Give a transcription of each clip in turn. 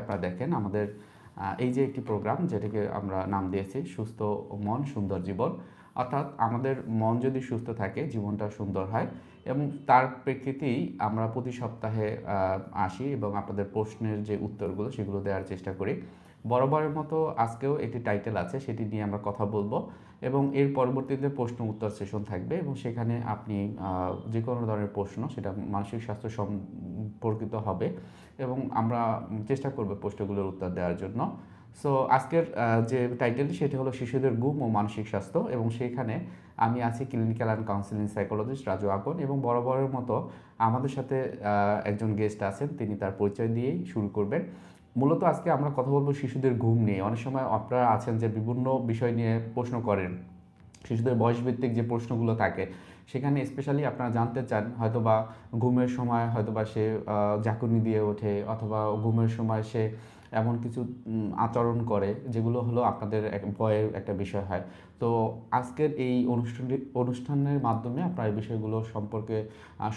আপনারা দেখেন আমাদের এই যে একটি প্রোগ্রাম যেটাকে আমরা নাম দিয়েছি সুস্থ মন, সুন্দর জীবন। অর্থাৎ আমাদের মন যদি সুস্থ থাকে, জীবনটা সুন্দর হয় এবং তার প্রেক্ষিতেই আমরা প্রতি সপ্তাহে আসি এবং আপনাদের প্রশ্নের যে উত্তরগুলো সেগুলো দেওয়ার চেষ্টা করি। বরাবরের মতো আজকেও একটি টাইটেল আছে, সেটি নিয়ে আমরা কথা বলব এবং এর পরবর্তীতে প্রশ্ন উত্তর সেশন থাকবে এবং সেখানে আপনি যে কোনো ধরনের প্রশ্ন সেটা মানসিক স্বাস্থ্য সম্পর্কিত হবে এবং আমরা চেষ্টা করব প্রশ্নগুলোর উত্তর দেওয়ার জন্য। সো আজকের যে টাইটেলটি সেটি হলো শিশুদের গুম ও মানসিক স্বাস্থ্য এবং সেইখানে আমি আছি clinical and counselling psychologist Raju Akon এবং বরাবরের মতো আমাদের সাথে একজন গেস্ট আছেন, তিনি তার পরিচয় দিয়েই শুরু করবেন। মূলত আজকে আমরা কথা বলব শিশুদের ঘুম নিয়ে। অনেক সময় আপনারা আছেন যে বিভিন্ন বিষয় নিয়ে প্রশ্ন করেন। শিশুদের বয়সভিত্তিক যে প্রশ্নগুলো থাকে, সেখানে স্পেশালি আপনারা জানতে চান হয়তো বা ঘুমের সময় হয়তো বা সে জাকুনি দিয়ে ওঠে, অথবা ঘুমের সময় সে এমন কিছু আচরণ করে, যেগুলো হলো আপনাদের এক, ভয়ের একটা বিষয় হয়। তো আজকের এই অনুষ্ঠানটি, অনুষ্ঠানের মাধ্যমে আপনারা এই বিষয়গুলো সম্পর্কে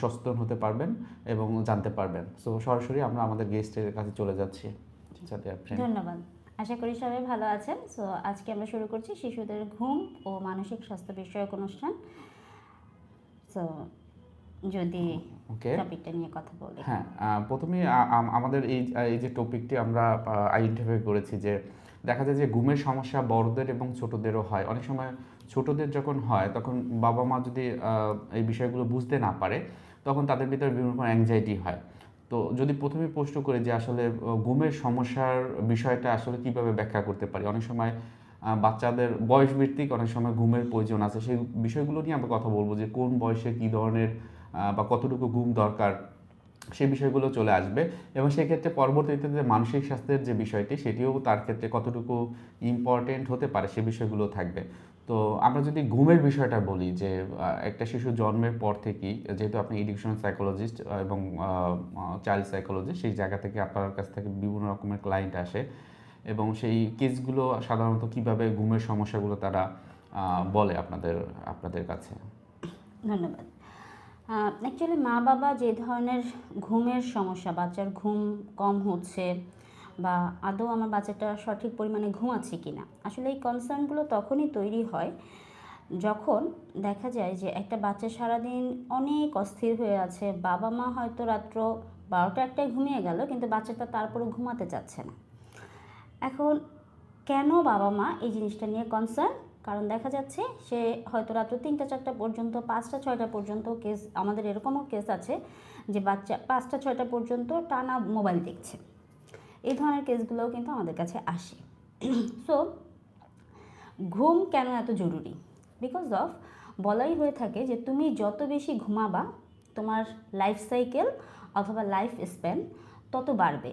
সচেতন হতে পারবেন এবং জানতে পারবেন। সো সরাসরি আমরা আমাদের গেস্টের কাছে চলে যাচ্ছি। ধন্যবাদ। আশা করি সবাই ভালো আছেন। সো আজকে আমরা শুরু করছি শিশুদের ঘুম ও মানসিক স্বাস্থ্য বিষয়ক অনুষ্ঠান। সো যদি ওকে টপিকটা নিয়ে কথা বলি। হ্যাঁ প্রথমে আমাদের এই এই যে টপিকটি আমরা আইডেন্টিফাই করেছি যে দেখা যায় যে ঘুমের সমস্যা বড়দের এবং ছোটদেরও হয়। অনেক সময় ছোটদের যখন হয় তখন বাবা মা যদি এই বিষয়গুলো বুঝতে না পারে তখন তাদের ভিতরে বিভিন্ন রকম অ্যাংজাইটি হয়। তো যদি প্রথমে প্রশ্ন করে যে আসলে ঘুমের সমস্যার বিষয়টা আসলে কীভাবে ব্যাখ্যা করতে পারি? অনেক সময় বাচ্চাদের বয়স ভিত্তিক অনেক সময় ঘুমের প্রয়োজন আছে। সেই বিষয়গুলো নিয়ে আমরা কথা বলব যে কোন বয়সে কী ধরনের বা কতটুকু ঘুম দরকার, সেই বিষয়গুলো চলে আসবে। এবং সেক্ষেত্রে পরবর্তীতে যে মানসিক স্বাস্থ্যের যে বিষয়টি, সেটিও তার ক্ষেত্রে কতটুকু ইম্পর্টেন্ট হতে পারে সে বিষয়গুলো থাকবে। তো আমরা যদি ঘুমের বিষয়টা বলি যে একটা শিশু জন্মের পর থেকেই, যেহেতু আপনি এডুকেশন সাইকোলজিস্ট এবং চাইল্ড সাইকোলজিস্ট সেই জায়গা থেকে আপনার কাছ থেকে বিভিন্ন রকমের ক্লায়েন্ট আসে এবং সেই কেসগুলো সাধারণত কীভাবে ঘুমের সমস্যাগুলো তারা বলে আপনাদের আপনাদের কাছে? ধন্যবাদ। অ্যাকচুয়ালি মা বাবা যে ধরনের ঘুমের সমস্যা, বাচ্চার ঘুম কম হচ্ছে বা আদৌ আমার বাচ্চাটা সঠিক পরিমাণে ঘুমাচ্ছে কি না আসলে এই কনসার্নগুলো তখনই তৈরি হয় যখন দেখা যায় যে একটা বাচ্চা সারাদিন অনেক অস্থির হয়ে আছে, বাবা মা হয়তো রাত্র বারোটা একটায় ঘুমিয়ে গেল, কিন্তু বাচ্চাটা তারপরে ঘুমাতে চাচ্ছে না। এখন কেন বাবা মা এই জিনিসটা নিয়ে কনসার্ন কারণ দেখা যাচ্ছে সে হয়তো রাত্র তিনটা চারটা পর্যন্ত, পাঁচটা ছয়টা পর্যন্ত কেস আমাদের এরকমও কেস আছে যে বাচ্চা পাঁচটা ছয়টা পর্যন্ত টানা মোবাইল দেখছে। এই ধরনের কেসগুলোও কিন্তু আমাদের কাছে আসে। সো ঘুম কেন এত জরুরি? বিকজ অফ বলাই হয়ে থাকে যে তুমি যত বেশি ঘুমাবা, তোমার লাইফ সাইকেল অথবা লাইফ স্প্যান তত বাড়বে।